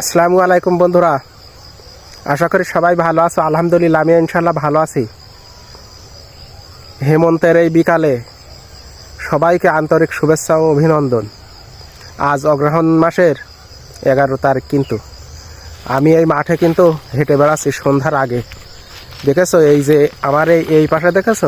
আসসালামু আলাইকুম বন্ধুরা। আশা করি সবাই ভালো আছো। আলহামদুলিল্লাহ আমি ইনশাল্লাহ ভালো আছি। হেমন্তের এই বিকালে সবাইকে আন্তরিক শুভেচ্ছা ও অভিনন্দন। আজ অগ্রহণ মাসের এগারো তারিখ কিন্তু। আমি এই মাঠে কিন্তু হেঁটে বেড়াচ্ছি সন্ধ্যার আগে। দেখেছ এই যে আমার এই এই পাশে দেখেছ?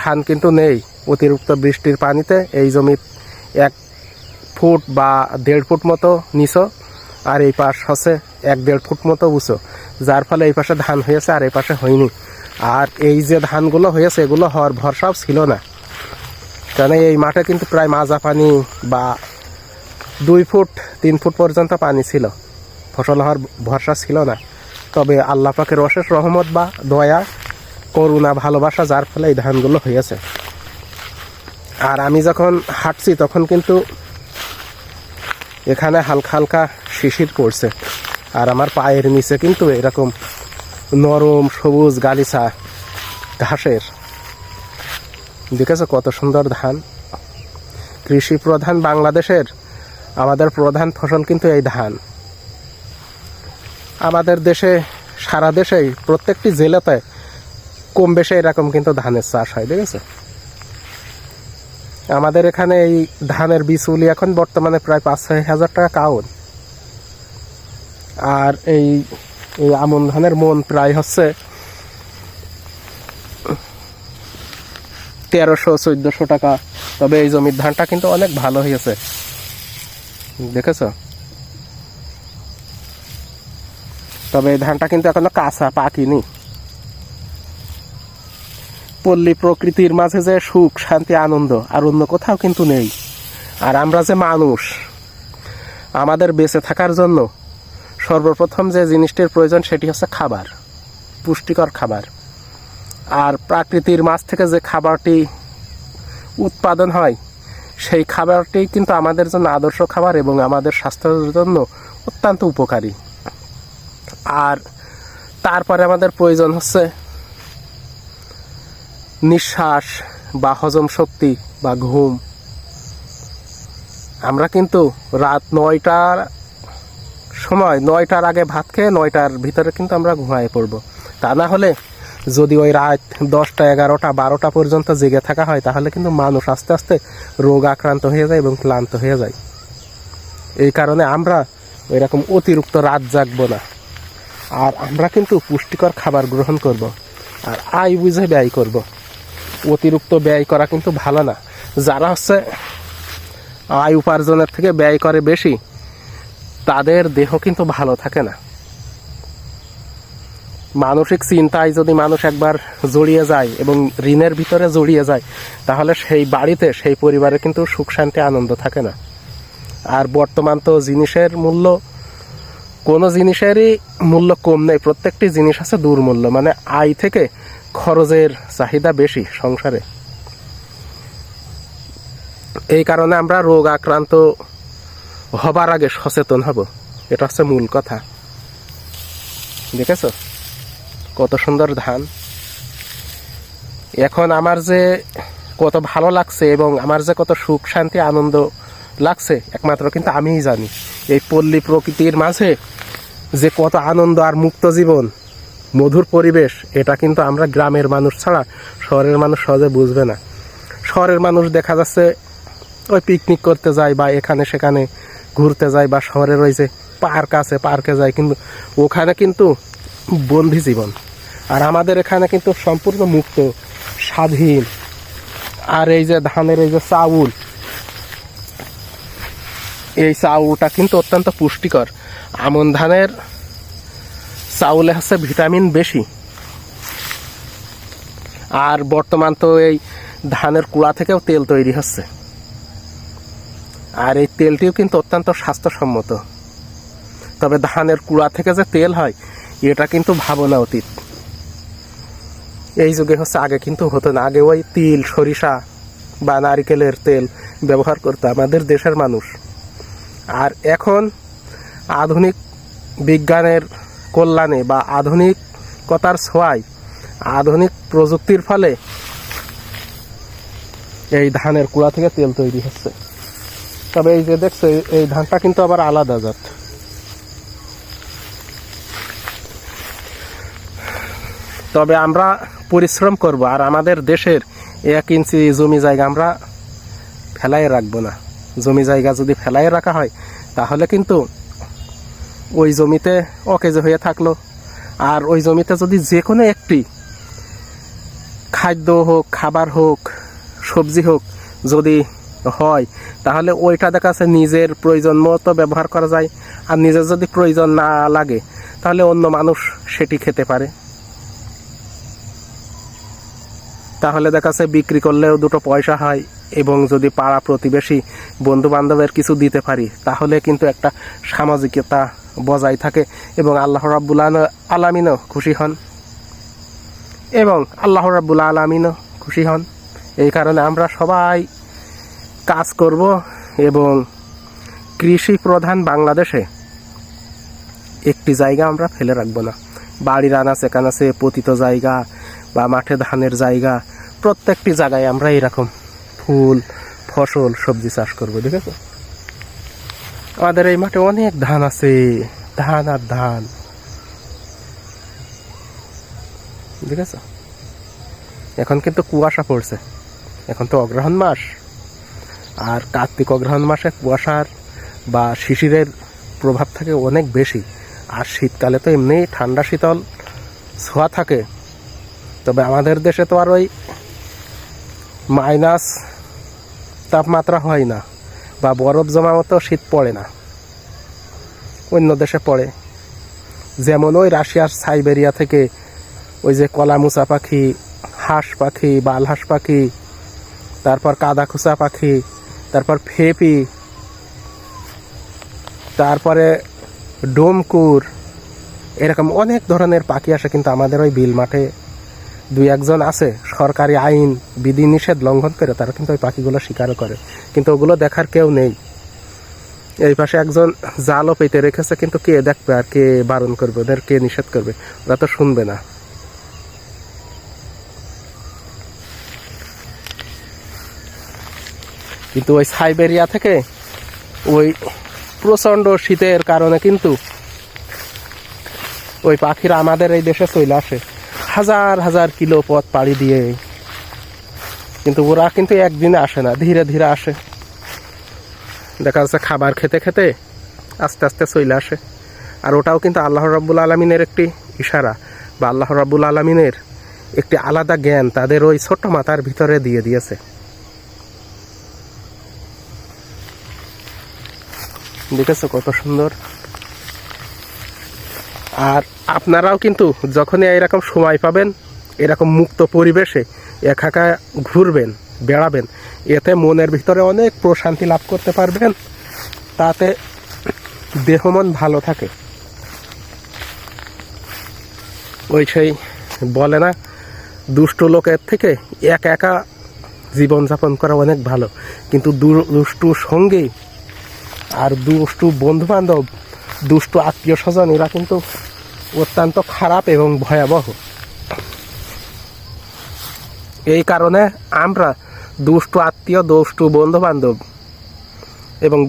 ধান কিন্তু নেই। অতিরিক্ত বৃষ্টির পানিতে এই জমি এক ফুট বা দেড় ফুট মতো নিচো। আর এই পাশ হচ্ছে এক দেড় ফুট মতো উঁচু, যার ফলে এই পাশে ধান হয়েছে আর এই পাশে হয়নি। আর এই যে ধানগুলো হয়েছে, এগুলো হওয়ার ভরসাও ছিল না। কেন এই মাঠে কিন্তু প্রায় মাজা পানি বা দুই ফুট, তিন ফুট পর্যন্ত পানি ছিল। ফসল হওয়ার ভরসা ছিল না। তবে আল্লাহ পাকের অশেষ রহমত বা দয়া, করুণা, ভালোবাসা, যার ফলে এই ধানগুলো হয়েছে। আর আমি যখন হাঁটছি, তখন কিন্তু এখানে হালকা হালকা শিশির পড়ছে আর আমার পায়ের নিচে কিন্তু এরকম নরম সবুজ গালিচা ঘাসের। দেখেছ কত সুন্দর ধান? কৃষি প্রধান বাংলাদেশের, আমাদের প্রধান ফসল কিন্তু এই ধান। আমাদের দেশে, সারা দেশেই, প্রত্যেকটি জেলাতে কম বেশি এরকম কিন্তু ধানের চাষ হয়, দেখেছ? আমাদের এখানে এই ধানের বিচুলি এখন বর্তমানে প্রায় পাঁচ ছয় হাজার টাকা কাউন। আর এই আমন ধানের মন প্রায় হচ্ছে তেরোশো, চোদ্দশো টাকা। তবে এই জমির ধানটা কিন্তু অনেক ভালো হয়েছে। দেখেছ? তবে এই ধানটা কিন্তু এখনও কাঁচা, পাকিনি। পল্লী প্রকৃতির মাঝে যে সুখ, শান্তি, আনন্দ, আর অন্য কোথাও কিন্তু নেই। আর আমরা যে মানুষ, আমাদের বেঁচে থাকার জন্য সর্বপ্রথম যে জিনিসটির প্রয়োজন সেটি হচ্ছে খাবার, পুষ্টিকর খাবার। আর প্রাকৃতির মাছ থেকে যে খাবারটি উৎপাদন হয়, সেই খাবারটি কিন্তু আমাদের জন্য আদর্শ খাবার এবং আমাদের স্বাস্থ্যের জন্য অত্যন্ত উপকারী। আর তারপরে আমাদের প্রয়োজন হচ্ছে নিঃশ্বাস বা হজম শক্তি বা ঘুম। আমরা কিন্তু রাত নয়টার সময় নয়টার আগে ভাত খেয়ে নয়টার ভিতরে কিন্তু আমরা ঘুমায় পড়ব। তা না হলে যদি ওই রাত দশটা, এগারোটা, বারোটা পর্যন্ত জেগে থাকা হয়, তাহলে কিন্তু মানুষ আস্তে আস্তে রোগ আক্রান্ত হয়ে যায় এবং ক্লান্ত হয়ে যায়। এই কারণে আমরা এরকম অতিরিক্ত রাত জাগবো না। আর আমরা কিন্তু পুষ্টিকর খাবার গ্রহণ করব আর আয় বুঝে ব্যয় করব। অতিরিক্ত ব্যয় করা কিন্তু ভালো না। যারা হচ্ছে আয় উপার্জনের থেকে ব্যয় করে বেশি তাদের দেহ কিন্তু ভালো থাকে না। মানসিক চিন্তায় যদি মানুষ একবার জড়িয়ে যায় এবং ঋণের ভিতরে জড়িয়ে যায়, তাহলে সেই বাড়িতে, সেই পরিবারে কিন্তু সুখ, শান্তি, আনন্দ থাকে না। আর বর্তমান তো জিনিসের মূল্য, কোনো জিনিসেরই মূল্য কম নেই। প্রত্যেকটি জিনিস আছে দুর্মূল্য মানে আয় থেকে খরচের চাহিদা বেশি সংসারে। এই কারণে আমরা রোগ আক্রান্ত হবার আগে সচেতন হব, এটা হচ্ছে মূল কথা। দেখেছ? কত সুন্দর ধান। এখন আমার যে কত ভালো লাগছে এবং আমার যে কত সুখ, শান্তি, আনন্দ লাগছে, একমাত্র কিন্তু আমিই জানি। এই পল্লী প্রকৃতির মাঝে যে কত আনন্দ আর মুক্ত জীবন, মধুর পরিবেশ, এটা কিন্তু আমরা গ্রামের মানুষ ছাড়া, শহরের মানুষ সহজে বুঝবে না। শহরের মানুষ দেখা যাচ্ছে ওই পিকনিক করতে যায় বা এখানে সেখানে ঘুরতে যায় বা শহরের ওই যে পার্ক আছে, পার্কে যায়, কিন্তু ওখানে কিন্তু বন্দি জীবন। আর আমাদের এখানে কিন্তু সম্পূর্ণ মুক্ত, স্বাধীন। আর এই যে ধানের এই যে চাউল, এই চাউলটা কিন্তু অত্যন্ত পুষ্টিকর। আমন ধানের চাউলে হচ্ছে ভিটামিন বেশি। আর বর্তমান তো এই ধানের কুড়া থেকেও তেল তৈরি হচ্ছে। আর এই তেলটিও কিন্তু অত্যন্ত স্বাস্থ্যসম্মত। তবে ধানের কুড়া থেকে যে তেল হয়, এটা কিন্তু ভাবনা অতীত। এই যুগে হচ্ছে আগে কিন্তু হতো না। আগে ওই তিল, সরিষা বা নারিকেলের তেল ব্যবহার করতো আমাদের দেশের মানুষ। আর এখন আধুনিক বিজ্ঞানের কল্যাণে বা আধুনিকতার ছোঁয়ায়, আধুনিক প্রযুক্তির ফলে এই ধানের কুড়া থেকে তেল তৈরি হচ্ছে। তবে এই যে দেখছ, এই ধানটা কিন্তু আবার আলাদা জাত। তবে আমরা পরিশ্রম করব, আর আমাদের দেশের এক ইঞ্চি জমি জায়গা আমরা ফেলায় রাখব না। জমি জায়গা যদি ফেলায় রাখা হয়, তাহলে কিন্তু ওই জমিতে অকেজে হয়ে থাকল। আর ওই জমিতে যদি যে কোনো একটি খাদ্য হোক, খাবার হোক, সবজি হোক, যদি হয়, তাহলে ওইটা দেখা যাচ্ছে নিজের প্রয়োজন মতো ব্যবহার করা যায়। আর নিজের যদি প্রয়োজন না লাগে, তাহলে অন্য মানুষ সেটি খেতে পারে। তাহলে দেখা যাচ্ছে বিক্রি করলেও দুটো পয়সা হয় এবং যদি পাড়া প্রতিবেশী বন্ধু বান্ধবের কিছু দিতে পারি, তাহলে কিন্তু একটা সামাজিকতা বজায় থাকে এবং আল্লাহ রাব্বুল আল- আলামিনও খুশি হন। এবং আল্লাহ রাব্বুল আলামিনও খুশি হন। এই কারণে আমরা সবাই কাজ করব এবং কৃষি প্রধান বাংলাদেশে একটি জায়গা আমরা ফেলে রাখব না। বাড়ির আনাচে কানাচে পতিত জায়গা বা মাঠে ধানের জায়গা, প্রত্যেকটি জায়গায় আমরা এরকম ফুল, ফসল, সবজি চাষ করব ঠিক আছে আমাদের এই মাঠে অনেক ধান আছে, ধান আর ধান। ঠিক আছে এখন কিন্তু কুয়াশা পড়ছে, এখন তো অগ্রহণ মাস। আর কার্তিক অগ্রহণ মাসে কুয়াশার বা শিশিরের প্রভাব থাকে অনেক বেশি। আর শীতকালে তো এমনি ঠান্ডা শীতল ছোঁয়া থাকে। তবে আমাদের দেশে তো আর ওই মাইনাস তাপমাত্রা হয় না বা বরফ জমা মতো শীত পড়ে না। অন্য দেশে পড়ে। যেমন ওই রাশিয়ার সাইবেরিয়া থেকে ওই যে কলামুচা পাখি, হাঁস পাখি বাল হাঁস পাখি, তারপর কাদাখুচা পাখি তারপর ফেপি, তারপরে ডোমকুর, এরকম অনেক ধরনের পাখি আসে কিন্তু আমাদের ওই বিল মাঠে দুই একজন আছে, সরকারি আইন বিধিনিষেধ লঙ্ঘন করে তারা কিন্তু ওই পাখিগুলো শিকারও করে, কিন্তু ওগুলো দেখার কেউ নেই। এই পাশে একজন জালও পেতে রেখেছে, কিন্তু কে দেখবে আর কে বারণ করবে, ওদের কে নিষেধ করবে, ওরা তো শুনবে না। কিন্তু ওই সাইবেরিয়া থেকে ওই প্রচণ্ড শীতের কারণে কিন্তু ওই পাখিরা আমাদের এই দেশে চলে আসে। হাজার হাজার কিলো পথ পাড়ি দিয়ে। কিন্তু ওরা কিন্তু একদিনে আসে না, ধীরে ধীরে আসে। দেখা যাচ্ছে খাবার খেতে খেতে আস্তে আস্তে চলে আসে। আর ওটাও কিন্তু আল্লাহ রাব্বুল আলমিনের একটি ইশারা বা আল্লাহ রাব্বুল আলমিনের একটি আলাদা জ্ঞান তাদের ওই ছোট্ট মাথার ভিতরে দিয়ে দিয়েছে। দেখেছ কত সুন্দর? আর আপনারাও কিন্তু যখনই এরকম সময় পাবেন, এরকম মুক্ত পরিবেশে একাকা ঘুরবেন, বেড়াবেন, এতে মনের ভিতরে অনেক প্রশান্তি লাভ করতে পারবেন, তাতে দেহ মন ভালো থাকে। ওই সেই বলে না, দুষ্ট লোকের থেকে একা একা জীবনযাপন করা অনেক ভালো, কিন্তু দুষ্টু সঙ্গী আর দুষ্টু বন্ধু বান্ধব দুষ্টু আত্মীয় স্বজন, এরা কিন্তু অত্যন্ত খারাপ এবং ভয়াবহ। এই কারণে আমরা দুষ্টু আত্মীয়, দুষ্টু বন্ধু বান্ধব এবং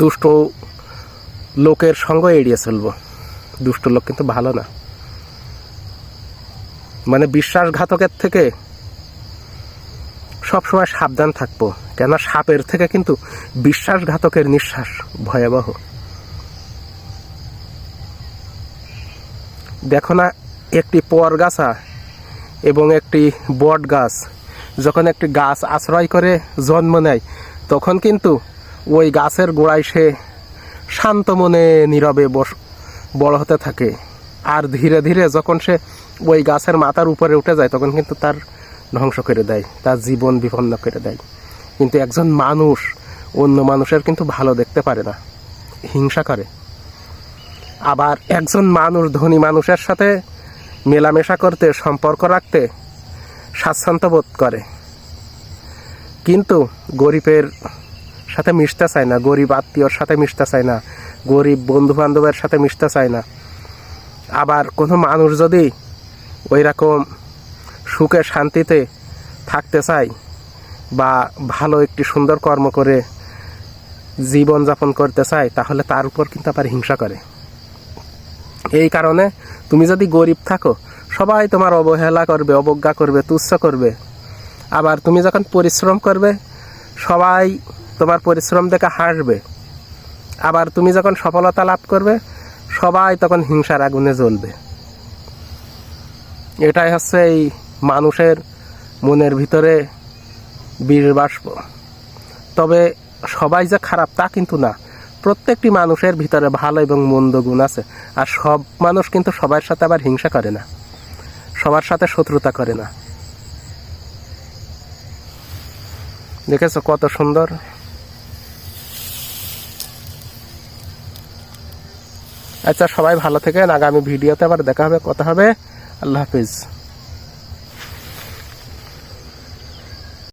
দুষ্টু লোকের সঙ্গ এড়িয়ে চলবো। দুষ্ট লোক কিন্তু ভালো না। মানে বিশ্বাসঘাতকের থেকে সবসময় সাবধান থাকব। কেন সাপের থেকে কিন্তু বিশ্বাসঘাতকের নিঃশ্বাস ভয়াবহ। দেখো না, একটি পর গাছা এবং একটি বট গাছ যখন একটি গাছ আশ্রয় করে জন্ম নেয়, তখন কিন্তু ওই গাছের গোড়ায় সে শান্ত মনে নীরবে বস, বড় হতে থাকে। আর ধীরে ধীরে যখন সে ওই গাছের মাথার উপরে উঠে যায়, তখন কিন্তু তার ধ্বংস করে দেয়, তার জীবন বিপন্ন করে দেয়। কিন্তু একজন মানুষ, অন্য মানুষের কিন্তু ভালো দেখতে পারে না, হিংসা করে। আবার একজন মানুষ ধনী মানুষের সাথে মেলামেশা করতে, সম্পর্ক রাখতে স্বাচ্ছন্দ্য বোধ করে। কিন্তু গরিবের সাথে মিশতে চায় না, গরিব আত্মীয়র সাথে মিশতে চায় না, গরিব বন্ধু বান্ধবের সাথে মিশতে চায় না। আবার কোনো মানুষ যদি ওই রকম সুখে শান্তিতে থাকতে চায় বা ভালো একটি সুন্দর কর্ম করে জীবন যাপন করতে চায়, তাহলে তার উপর কিন্তু আবার হিংসা করে। এই কারণে তুমি যদি গরিব থাকো, সবাই তোমার অবহেলা করবে, অবজ্ঞা করবে, তুচ্ছ করবে। আবার তুমি যখন পরিশ্রম করবে, সবাই তোমার পরিশ্রম দেখে হাসবে। আবার তুমি যখন সফলতা লাভ করবে, সবাই তখন হিংসার আগুনে জ্বলবে। এটাই হচ্ছে এই মানুষের মনের ভিতরে বীর বাষ্প। তবে সবাই যে খারাপ তা কিন্তু না। প্রত্যেকটি মানুষের ভিতরে ভালো এবং মন্দ গুণ আছে, আর সব মানুষ কিন্তু সবার সাথে আবার হিংসা করে না। সবার সাথে শত্রুতা করে না। দেখেছ কত সুন্দর? আচ্ছা সবাই ভালো থেকেন। আগামী ভিডিওতে আবার দেখা হবে, কথা হবে। আল্লাহ হাফিজ।